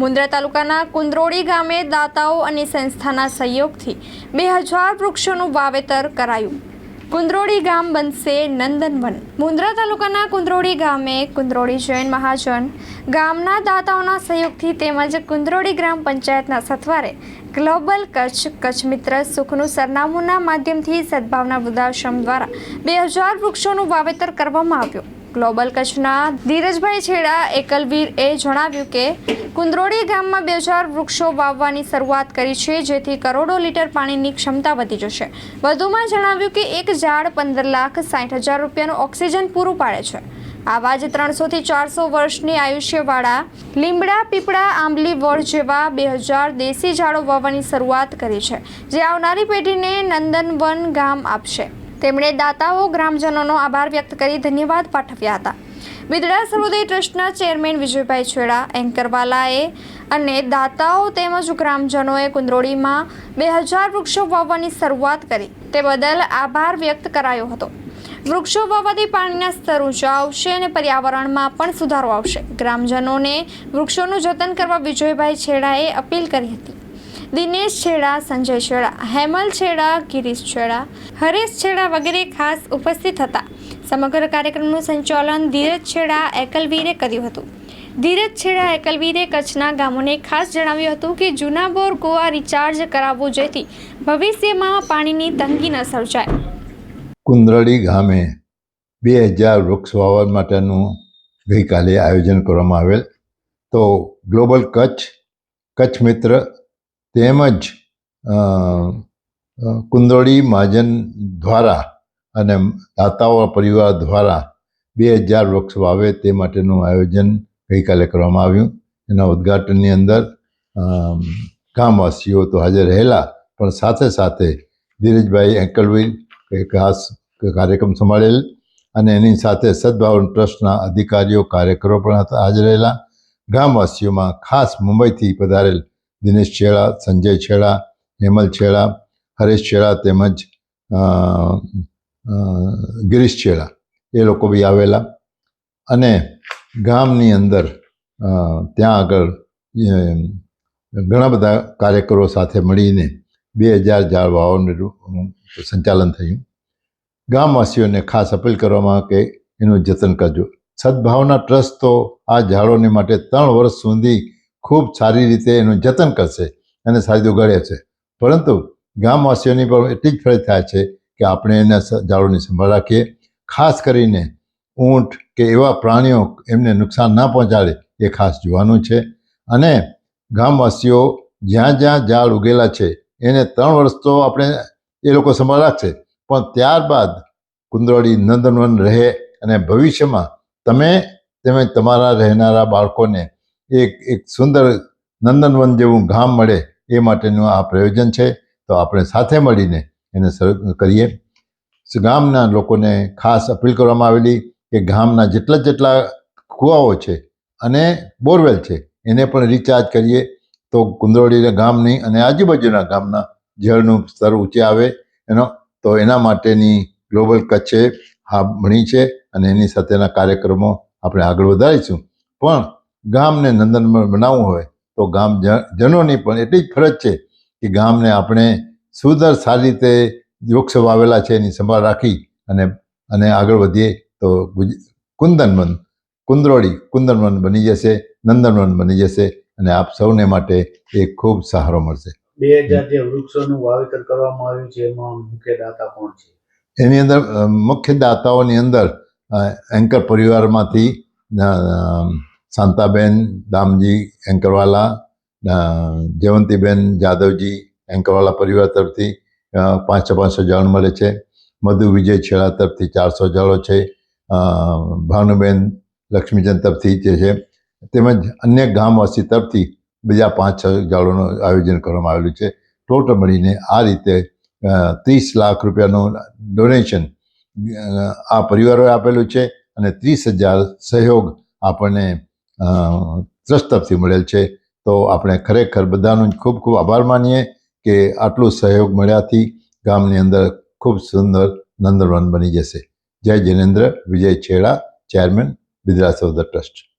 મુન્દ્રા તાલુકાના કુંદ્રોડી ગામે દાતાઓ અને સંસ્થાના સહયોગથી બે હજાર વૃક્ષોનું વાવેતર કરાયું. કુંદ્રોડી ગામ બનશે નંદનવન. મુન્દ્રા તાલુકાના કુંદ્રોડી ગામે કુંદ્રોડી જૈન મહાજન ગામના દાતાઓના સહયોગથી તેમજ કુંદરોડી ગ્રામ પંચાયતના સથવારે ગ્લોબલ કચ્છ કચ્છ મિત્ર સુખનું સરનામુંના માધ્યમથી સદભાવના વૃદ્ધાશ્રમ દ્વારા બે હજાર વૃક્ષોનું વાવેતર કરવામાં આવ્યું. ગ્લોબલ કચ્છના ધીરજભાઈ છેડા એકલવીરએ જણાવ્યું કે, કુંદરોડી ગામમાં બે હજાર વૃક્ષો વાવવાની શરૂઆત કરી છે, જેથી કરોડો લીટર પાણીની ક્ષમતા વધી જશે. વધુમાં જણાવ્યું કે, એક ઝાડ પંદર લાખ સાઠ હજાર રૂપિયાનું ઓક્સિજન પૂરું પાડે છે. આવા જ ત્રણસોથી ચારસો વર્ષની આયુષ્યવાળા લીમડા, પીપળા, આંબલી વડ જેવા બે હજાર દેશી ઝાડો વાવવાની શરૂઆત કરી છે, જે આવનારી પેઢીને નંદનવન ગામ આપશે. તેમણે દાતાઓ, ગ્રામજનોનો આભાર વ્યક્ત કરી ધન્યવાદ પાઠવ્યા હતા. બિદડા સર્વોદય ટ્રસ્ટના ચેરમેન વિજયભાઈ છેડા, એન્કરવાલાએ અને દાતાઓ તેમજ ગ્રામજનોએ કુંદરોળીમાં બે હજાર વૃક્ષો વાવવાની શરૂઆત કરી. તે બદલ આભાર વ્યક્ત કરાયો હતો. વૃક્ષો વાવવાથી પાણીના સ્તર ઊંચા આવશે અને પર્યાવરણમાં પણ સુધારો આવશે. ગ્રામજનોને વૃક્ષોનું જતન કરવા વિજયભાઈ છેડાએ અપીલ કરી હતી. દિનેશ છેડા, સંજય છેડા, હેમલ છેડા, ગિરીશ છેડા, હરેશ છેડા વગેરે ખાસ ઉપસ્થિત હતા. સમગ્ર કાર્યક્રમનું સંચાલન ધીરજ છેડા એકલવીરે કર્યું હતું. ધીરજ છેડા એકલવીરે કચ્છના ગામોને ખાસ જણાવ્યું હતું કે, જૂના બોર કુવા રિચાર્જ કરાવવું જેથી ભવિષ્યમાં પાણીની તંગી ન સર્જાય. કુંદરડી ગામે બે હજાર વૃક્ષ વાવવા માટેનું ગઈકાલે આયોજન કરવામાં આવેલ. તો ગ્લોબલ કચ્છ કચ્છ મિત્ર તેમજ અ, મહાજન દ્વારા અને દાતાઓ પરિવાર દ્વારા બે હજાર વૃક્ષ વાવે તે માટેનું આયોજન ગઈકાલે કરવામાં આવ્યું. એના ઉદ્ઘાટનની અંદર ગામવાસીઓ તો હાજર રહેલા પણ સાથે સાથે ધીરજભાઈ એંકલવીર ખાસ કાર્યક્રમ સંભાળેલ અને એની સાથે સદભાવન ટ્રસ્ટના અધિકારીઓ કાર્યકરો પણ હતા હાજર રહેલા. ગામવાસીઓમાં ખાસ મુંબઈથી પધારેલ દિનેશ છેડા, સંજય છેડા, હેમલ છેડા, હરેશ છેડા તેમજ ગિરીશ છેડા એ લોકો બી આવેલા. અને ગામની અંદર ત્યાં આગળ ઘણા બધા કાર્યકરો સાથે મળીને બે હજાર ઝાડ વાવવાનું સંચાલન થયું. ગામવાસીઓને ખાસ અપીલ કરવામાં કે એનું જતન કરજો. સદભાવના ટ્રસ્ટ તો આ ઝાડોને માટે ત્રણ વર્ષ સુધી ખૂબ સારી રીતે એનું જતન કરશે અને સારી ઉગાડે છે. પરંતુ ગામવાસીઓની પણ એટલી જ ફરજ થાય છે કે આપણે એના ઝાડોની સંભાળ રાખીએ. ખાસ કરીને ઊંટ કે એવા પ્રાણીઓ એમને નુકસાન ના પહોંચાડે એ ખાસ જોવાનું છે. અને ગામવાસીઓ જ્યાં જ્યાં ઝાડ ઉગેલા છે એને ત્રણ વર્ષ તો આપણે એ લોકો સંભાળ રાખશે. પણ ત્યારબાદ કુંદરોળી નંદનવન રહે અને ભવિષ્યમાં તમે તેમજ તમારા રહેનારા બાળકોને એક એક સુંદર નંદનવન જેવું ગામ મળે એ માટેનું આ પ્રયોજન છે. તો આપણે સાથે મળીને એને કરીએ. ગામના લોકોને ખાસ અપીલ કરવામાં આવેલી કે ગામના જેટલા જેટલા કૂવાઓ છે અને બોરવેલ છે, એને પણ રિચાર્જ કરીએ. તો કુંદરોળી ગામની અને આજુબાજુના ગામના જળનું સ્તર ઊંચે આવે. એનો, તો એના માટેની ગ્લોબલ કચ્છે હા ભણી છે અને એની સાથેના કાર્યક્રમો આપણે આગળ વધારીશું. પણ ગામને નંદનવન બનાવવું હોય તો ગામ જનોની પણ એટલી જ ફરજ છે કે ગામને આપણે સુંદર સારી રીતે વૃક્ષ વાવેલા છે એની સંભાળ રાખી અને અને આગળ વધીએ તો કુંદનવન કુંદરોળી કુંદનવન બની જશે નંદનવન બની જશે અને આપ સૌને માટે એ ખૂબ સહારો મળશે. બે હજાર જે વૃક્ષોનું વાવેતર કરવામાં આવ્યું છે એમાં મુખ્ય દાતા કોણ છે? એની અંદર મુખ્ય દાતાઓની અંદર એન્કર પરિવારમાંથી શાંતાબેન દામજી એન્કરવાલા જયવંતીબેન જાદવજી એન્કરવાલા પરિવાર તરફથી પાંચસો પાંચસો જળ મળે છે. મધુ વિજય છેડા તરફથી ચારસો જળો છે. ભાનુબેન લક્ષ્મીચંદ તરફથી જે છે. તેમજ અન્ય ગામવાસી તરફથી બીજા પાંચ છ જાળોનું આયોજન કરવામાં આવેલું છે. ટોટલ મળીને આ રીતે ત્રીસ લાખ રૂપિયાનું ડોનેશન આ પરિવારોએ આપેલું છે અને ત્રીસ હજાર સહયોગ આપણને તરફથી મળેલ છે. તો આપણે ખરેખર બધાનો ખૂબ ખૂબ આભાર માનીએ કે આટલું સહયોગ મળ્યાથી ગામની અંદર ખૂબ સુંદર નંદનવન બની જશે. જય જિનેન્દ્ર, વિજય છેડા, ચેરમેન, બિદરા ટ્રસ્ટ.